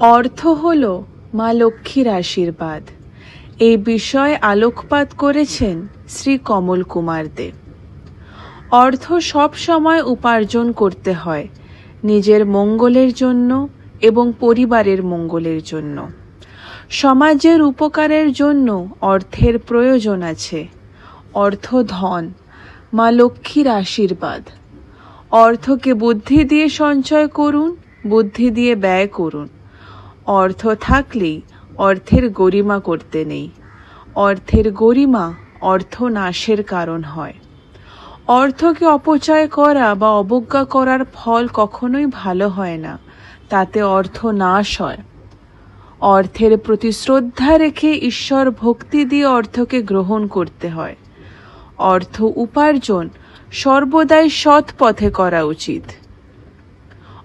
অর্থ হল মা লক্ষ্মীর আশীর্বাদ। এই বিষয়ে আলোকপাত করেছেন শ্রী কমল কুমার দে অর্থ সব সময় উপার্জন করতে হয়, নিজের মঙ্গলের জন্য এবং পরিবারের মঙ্গলের জন্য। সমাজের উপকারের জন্য অর্থের প্রয়োজন আছে। অর্থ ধন, মা লক্ষ্মীর আশীর্বাদ। অর্থকে বুদ্ধি দিয়ে সঞ্চয় করুন, বুদ্ধি দিয়ে ব্যয় করুন। অর্থ থাকলেই অর্থের গরিমা করতে নেই। অর্থের গরিমা অর্থ নাশের কারণ হয়। অর্থকে অপচয় করা বা অবজ্ঞা করার ফল কখনোই ভালো হয় না, তাতে অর্থ নাশ হয়। অর্থের প্রতি শ্রদ্ধা রেখে ঈশ্বর ভক্তি দিয়ে অর্থকে গ্রহণ করতে হয়। অর্থ উপার্জন সর্বদাই সৎ পথে করা উচিত।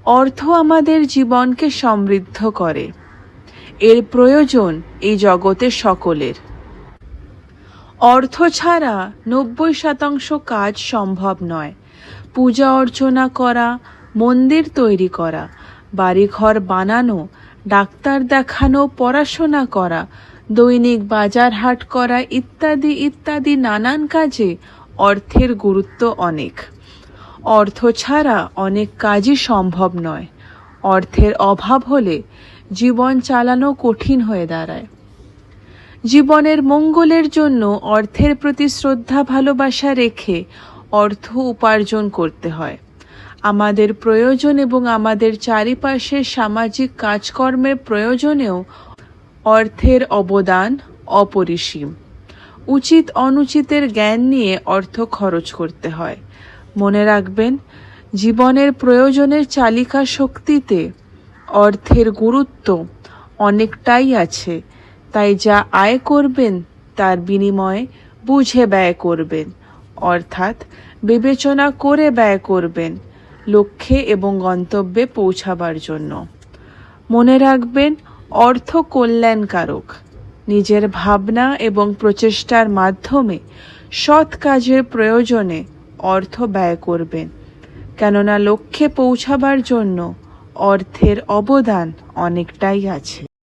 অর্থ আমাদের জীবনকে সমৃদ্ধ করে। এর প্রয়োজন এই জগতে সকলের। অর্থ ছাড়া নব্বই শতাংশ কাজ সম্ভব নয়। পূজা অর্চনা করা, মন্দির তৈরি করা, বাড়িঘর বানানো, ডাক্তার দেখানো, পড়াশোনা করা, দৈনিক বাজার হাট করা ইত্যাদি ইত্যাদি নানান কাজে অর্থের গুরুত্ব অনেক। অর্থ ছাড়া অনেক কাজই সম্ভব নয়। অর্থের অভাব হলে জীবন চালানো কঠিন হয়ে দাঁড়ায়। জীবনের মঙ্গলের জন্য অর্থের প্রতি শ্রদ্ধা, ভালোবাসা রেখে অর্থ উপার্জন করতে হয়। আমাদের প্রয়োজন এবং আমাদের চারিপাশের সামাজিক কাজকর্মের প্রয়োজনেও অর্থের অবদান অপরিসীম। উচিত অনুচিতের জ্ঞান নিয়ে অর্থ খরচ করতে হয়। মনে রাখবেন জীবনের প্রয়োজনের চালিকা শক্তিতে অর্থের গুরুত্ব অনেকটাই আছে, তাই যা আয় করবেন তার বিনিময়ে বুঝে ব্যয় করবেন, অর্থাৎ বিবেচনা করে ব্যয় করবেন লক্ষ্যে এবং গন্তব্যে পৌঁছাবার জন্য। মনে রাখবেন, অর্থ কল্যাণকারক। নিজের ভাবনা এবং প্রচেষ্টার মাধ্যমে সৎ কাজের প্রয়োজনে অর্থ ব্যয় করবেন। কেননা লক্ষ্যে পৌঁছাবার জন্য অর্থের অবদান অনেকটাই আছে।